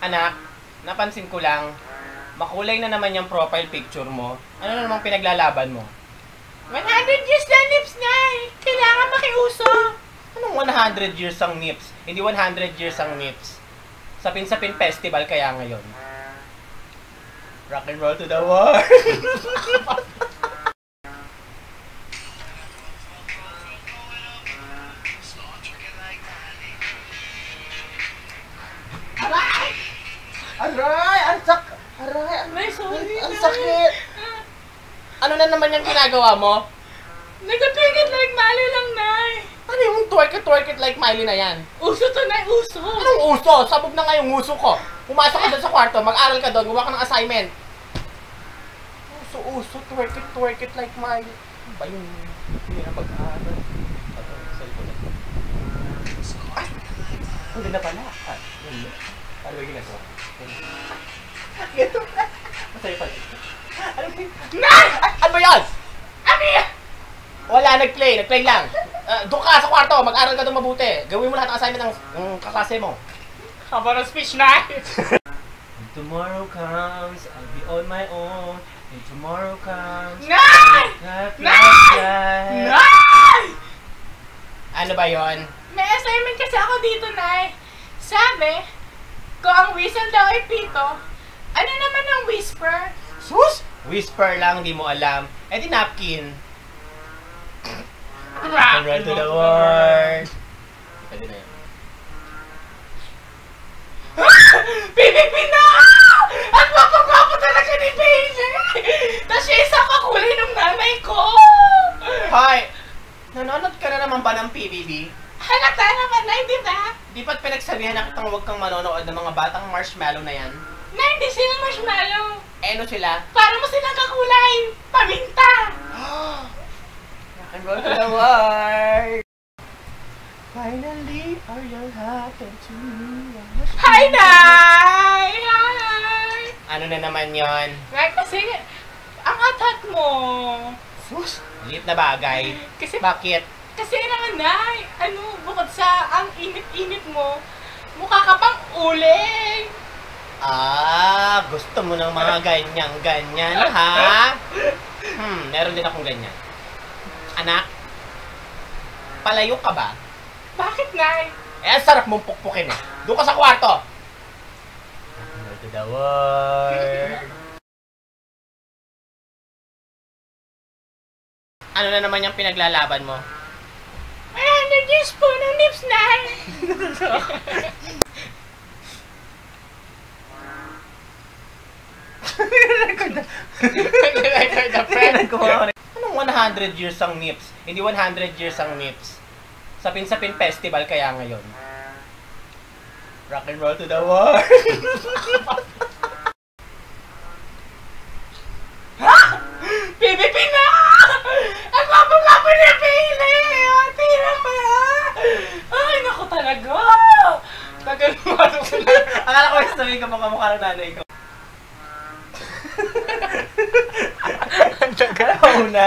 Anak, napansin ko lang, makulay na naman yung profile picture mo. Ano na namang pinaglalaban mo? 100 years na lips na eh. Kailangan makiuso. Anong 100 years ang NIPS? Hindi 100 years ang NIPS. Sapin-sapin festival kaya ngayon. Rock and roll to the world. Aray! Nay, sorry, ang sakit! ano na naman yung ginagawa mo? Nagkatwigit like mali lang, Nay. Ano yung twerk it, twerk it like Miley na yan? Uso to, Nay, uso. Anong uso? Sabog na nga yung uso ko. Pumasok ka doon sa kwarto, mag-aral ka doon, gumawa ka ng assignment. Uso, uso, twerk it, twerk it like Miley. Ano ba yung hindi na pag-aaral? Cellphone na. Ay! Hindi na pala. Ah, yun yun. Ano ba yung ginagawa? Ganito na. Masaya pala. Ano ba yun? Ano ba yan? Ano yan? Wala, nag-play, nag-play lang. Uh, doon ka sa kwarto, mag-aral ka doon mabuti. Gawin mo lahat ng assignment ng, ng kaklase mo. Haba ng speech. When tomorrow comes, I'll be on my own. When tomorrow comes, Nay! fly. Nay! Ano ba yon? May assignment kasi ako dito, Nay. Sabi, kung ang whistle daw ay pito, ano naman ang whisper? Sus! Whisper lang, di mo alam. Eh di napkin. Rock And run to the world. Pwede na yun. PPP na! Ang gwapo-gwapo talaga ni Bailey! Tapos siya isang kakulay ng nanay ko! Hoy! Nanonood ka na naman ba ng PBB? Halata naman, Nay, di ba? Di ba't pinagsabihan na kitang huwag kang manonood ng mga batang marshmallow na yan? Na hindi sila marshmallow. Eh, ano sila? Para mo silang kakulay. Paminta. Rock and roll to the world. Finally, are you happen to me? Hi, Nay! Hi! Ano na naman yon? Nay, kasi ang atat mo. Sus! Liit na bagay. Kasi, Bakit? Kasi naman, Nay, ano, bukod sa ang init-init mo, mukha ka pang uling. Ah, gusto mo ng mga ganyang-ganyan, ha? Hmm, meron din akong ganyan. Anak, palayo ka ba? Bakit, Nay? Eh, ang sarap mong pukpukin eh. Doon ka sa kwarto. Go to the world. Ano na naman yung pinaglalaban mo? 100 years po ng lips, Nay. Nag-record na friend. Anong 100 years ang NIPS? Hindi 100 years ang NIPS. Sapin-sapin festival kaya ngayon. Rock and roll to the world. PPP na! Ang gwapo-gwapo ni Bailey! Oh, tira pa! Ay, naku talaga! Tagal mo ano ko na. Akala ko yung sabihin ka mukha ng nanay ko. Ang tagal. Na.